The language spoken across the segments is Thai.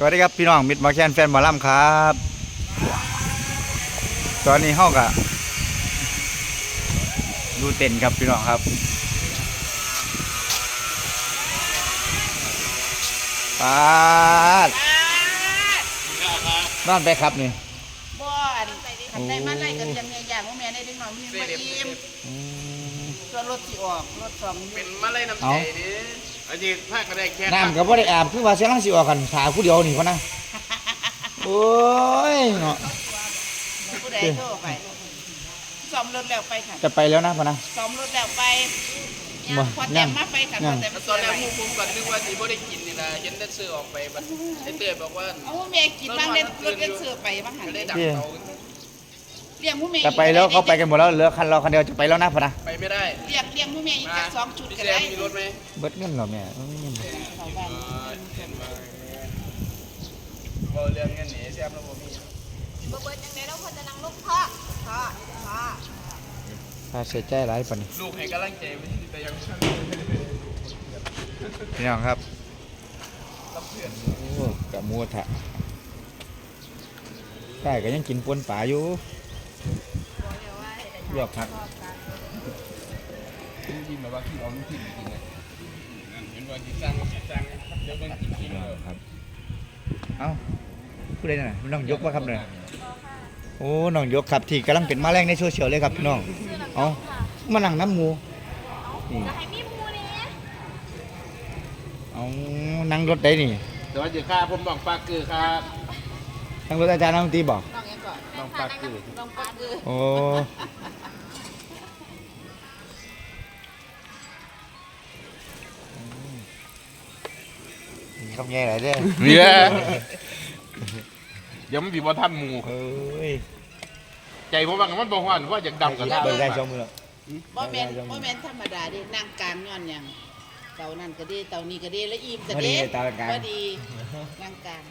สวัสดีครับพี่น้องมิตรหมาแคนแฟนหมอลำครับ ตอนนี้เฮากะดูเต็นท์ครับพี่น้องครับปาดนอนไปครับนี่บ่อันคันได้มาไล่กันยังไงอย่างว่าแม่ได้ดึงหน่อยมีมาอิ่มอืมส่วนรถสิออกรถสองเป็นมาเลยน้ำใจดิ อันนี้ภาคก็ได้แค่น้ำก็บ่ได้อาบคือว่าเสียงลังสิออกกันถาผู้เดียวนี่พอนะโอ้ยเนาะผู้ใดโทรไปซ่อมรถแล้วไปค่ะจะไปแล้วนะพอนะซ่อมรถแล้วไปบ่พอแต่มาไปค่ะพอแต่ตอนแรกผู้คุมก่อนนึกว่าสิบ่ได้กินนี่นะเห็นแต่ซื้อออกไปบัดไอ้เต้ยบอกว่าเอาแม่กินบ้างได้รถเลี้ยงเสือไปบ้างหันก็เลได้ยดักเขา เลี้ยงผู้แม่จะไปแล้วเขาไปกันหมดแล้วเหลือคันเราคันเดียวจะไปแล้วนะพอนะไปไม่ได้เลี้ยงเลี้ยงผู้แม่อีกจักสองชุดพี่ก็แซได้มมีรถไหมเบิดเงินเหรอแม่เอ้ยเข้าบ้านบ่เรื่องเงินหนีแซมแล้วบ่มีเบิร์ดยังไงเราควรจะนั่งลูกพ่อพ่อพ่อค่าใช้จ่ายหลายปานนี้ลูกให้กำลังใจไม่แต่ยังพี่น้องครับโอ้กะมัวทะใช่ก็ยังกินปนป่าอยู่ ลวกผักกินแบบว่าที่เอาลูกที่จริงๆนะเห็นว่าสิสั่งสั่งเดี๋ยวมันกินกินครับ เอ้าผู้ใดน่ะน้องยกว่าครับเนี่ยโอ้น้องยกครับที่กำลังเป็นมาแรงในโซเชียลเลยครับพี่น้องเอ้ามานั่งน้ำหมูนี่จะให้มีมูนี่เอานั่งรถได้นี่สวัสดีครับผมบองปากคือครับนั่งรถอาจารย์นักดนตรีบอกน้องยัง ก่อนบองปากคือน้องปักคือโอ้คำแย่ไหนเด้อเนี่ยยังไม่มีบ่ทันหมู่เอ้ยใจผมว่ามันบ่ฮ้อนว่าอยากดำกันเบิกได้สองมือบ่แม่นบ่แม่นธรรมดาดินั่งกลางย้อนหยังเต่านั่นก็ดีเต่านี้ก็ดีแล้วอิ่มก็ดีพอดีนั่งกลาง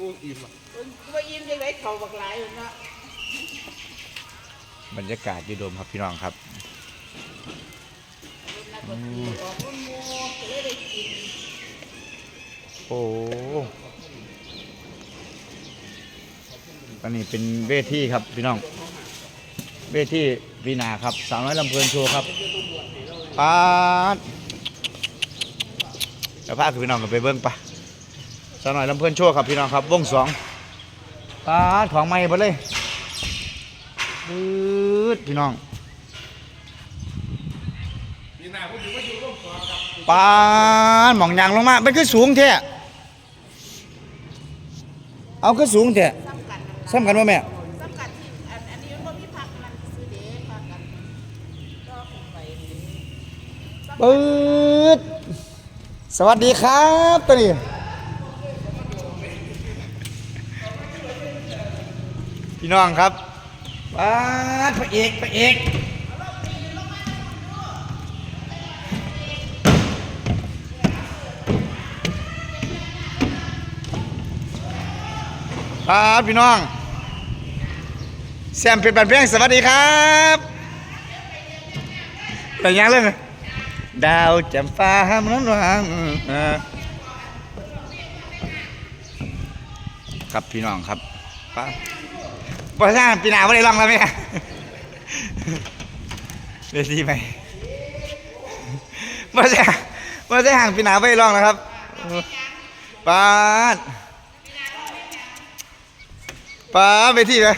กูอิ่มอะเอ้ยว่าอิ่มยังไงเขาบักหลายอยู่เนาะบรรยากาศอยู่โดมครับพี่น้องครับรุ่นนักดนตรีออกรุ่นหมูก็เลยได้กินโอ้อันนี้เป็นเวทีครับพี่น้อง เวทีวีนาครับสาวน้อยลำเพลินโชว์ครับปาดเดี๋ยวพาคือพี่น้องกันไปเบิ้งปะ สาวน้อยลำเพลินโชว์ครับพี่น้องครับ วงสองปาดของใหม่หมดเลยปืดพี่น้องปาดหมองยางลงมามันคือสูงแท้เอาคือสูงแท้ซ้ำกันนั่นล่ะซ้ำกันว่าแม่ซ้ำกันที่อันอันนี้มันบ่มีพักมันซื้อเด้พักกันก็ไปปืดสวัสดีครับตัวนี้ พี่น้องครับป้าพระเอกพระเอกครับพี่น้อง แซมเป็นบันเพลงสวัสดีครับแต่ยังเรื่องดาวจำฟ้าห้ามันวางครับพี่น้องครับป้า พอสร้างปีนาไม่ได้ลองแล้วไหมเดี๋ยวดีไหมพอสร้างพสร้างปีนาไม่ได้ลองนะครับป้าป้าไปที่ไหม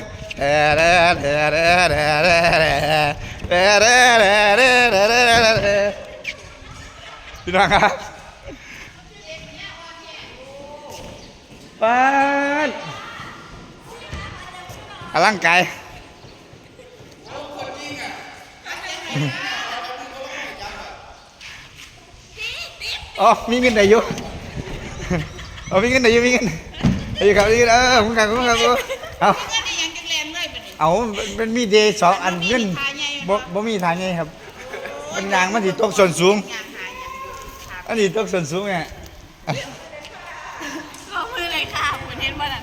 พี่น้องครับป้า อลังกายอ๋อมีเงินไหนอยู่อ๋อมีเงินไหนอยู่มีเงินได้อยู่ครับมีเงินเออผมกันผมกันเอาเงินอีหยังจังแลนเลยบัดนี้เอาเป็นมีเดย์สองอันเงินบ่บ่มีทางไงครับมันยางมันสิตกส่วนสูงยางหาหยังหาอันนี้ตกส่วนสูงไงก็มือเลยค่ะเหมือนเห็นบ่นั่น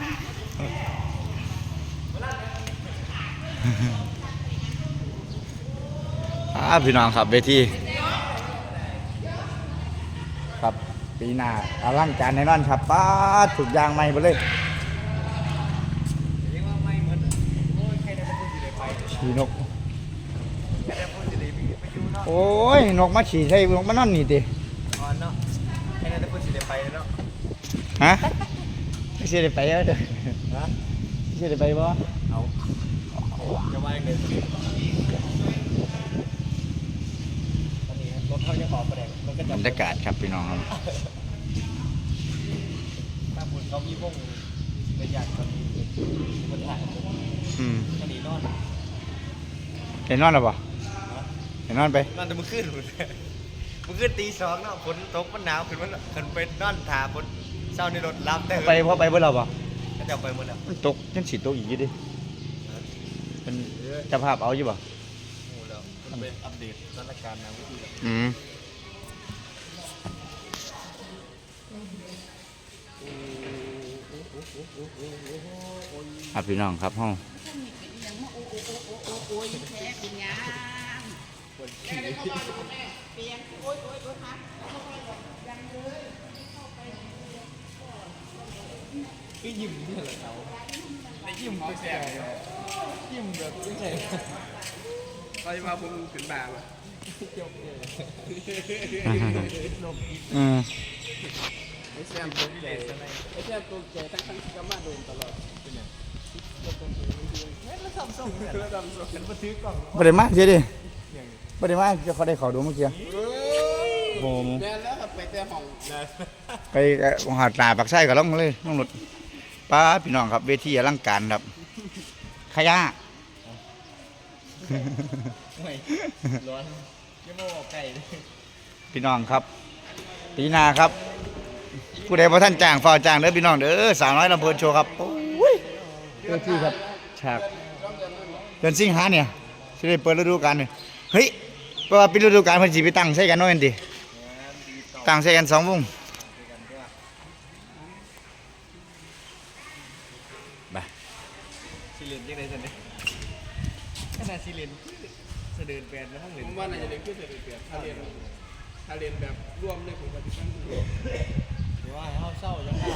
อ่าพี่น้องครับเวทีครับปีหน้าอลังการแน่นอนครับป้าถูกยางใหม่ไปเลยขี่นก โอ้ย นกมาฉีใช่นกมานอนนี่ติอ่อนนาะแค่นั้นแต่เพิ่นสิได้ไปเนาะฮะไม่ใช่ได้ไปแล้วเด้อฮะไม่ใช่ได้ไปบ่เอา จะว่ายังไงตอนนี้รถเขายังบอกประเด็นมันก็บจะรรยากาศครับพี่น้องครับถ้าบุญเขามีวงระยะก็มีมันถ่ายอืมมันหนีนอนเห็นนอนหรือเปล่าเห็นนอนไปนอนแต่เมื่อคืนหมดเมื่อคืนตีสองเนาะฝนตกมันหนาวขึ้นมันขึ้นไปนอนถาฝนเช้าในรถรับแต่ไปเพราะไปเพื่อเราเปล่าก็จะไปหมดแล้วมันตกจังสีตกอีกอยู่ดิ เป็นเจะภาพเอาอยู่ป่ะโอ้แล้วมันเป็นอัปเดตสถานการณ์น้ำวิธีแล้วอืมครับพี่น้องครับห้องยังมาโอ้โอ้โอ้โอ้โอ้โอ้ยแท้เป็นหยังเปียงโอ้ยโอ้ยโอ้ยฮะก็ยิ้มนี่แหละเขา ได้ยิ้มตัวแสบยิ้มแบบไม่ใช่ตอนมาผมขึ้นมาว่ะจบเลยอืมไอ้แซมตัวใหญ่ไมไอ้แซมตัวใหญ่ทั้งทั้งที่ก็มาโดนตลอดเป็นยังแล้วทำส่งแล้วทำส่งกันมาถือกล่องบ่ได้มาเสียดิบ่ได้มากจะเขาได้ขอดูเมื่อกี้โอ้โหแม่แล้วไปแต่ห้องนะไปหาดตาปักไส้กับล่องเลยล่องรถ ป้าพี่น้องครับเวทีอลังการครับขยะไม่ร้อนยังไม่ออกไก่เลยพี่น้องครับปีหนาครับ ผู้ใดพอท่านจ้างฝ่าจ้างเด้อพี่น้องเด้อสาวน้อยลำเพลินโชว์ครับโอ้ยเวทีครับฉากเดือนสิงหาเนี่ยสิได้เปิดฤดูกาลเนี่ยเฮ้ยเพราะว่าเป็นฤดูกาลเพิ่นสิไปตั้งใส่กันเนาะแม่นติตั้งใส่กันสองวง ไปซีเลนยังไงสันเนี่ยขนาดซีเลนเสด็จแบนแล้วห้องเหรียญผมว่าน่าจะเรียนขึ้นเสด็จแบนถ้าเรียนถ้าเรียนแบบร่วมเลยผมก็จะตั้งหรือว่าให้เขาเศร้าจะเข้า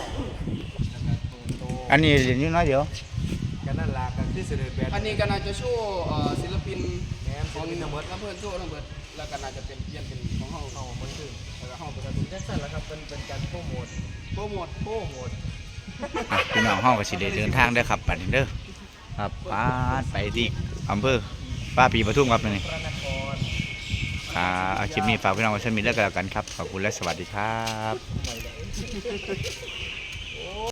แล้วก็โตโตอันนี้เรียนอยู่น้อยเดียวกันนั่นละกันที่เสด็จแบนอันนี้ก็น่าจะโชว์เอ่อศิลปินแม่นของน้ำเบิร์ดแล้วเพื่อนโชว์น้ำเบิร์ดแล้วก็น่าจะเป็นเปลี่ยนเป็นของเฮาเข้ามันคือแล้วก็เฮาไปกระผตุ้มนแจ็คสันละครับเป็นเป็นการโปรโมทโปรโมทโปรโมท อะพี่น้องห้องก็สิได้เดินทางได้อครับปัดนี้เด้อครับป้าดไปที่อำเภอป้าปีปทุมครับนี่ครอ่าเอาคลิปนี้ฝากพี่น้องไว้ชมมิตรแล้วกันแล้วกันครับขอบคุณและสวัสดีครับใหม่เลย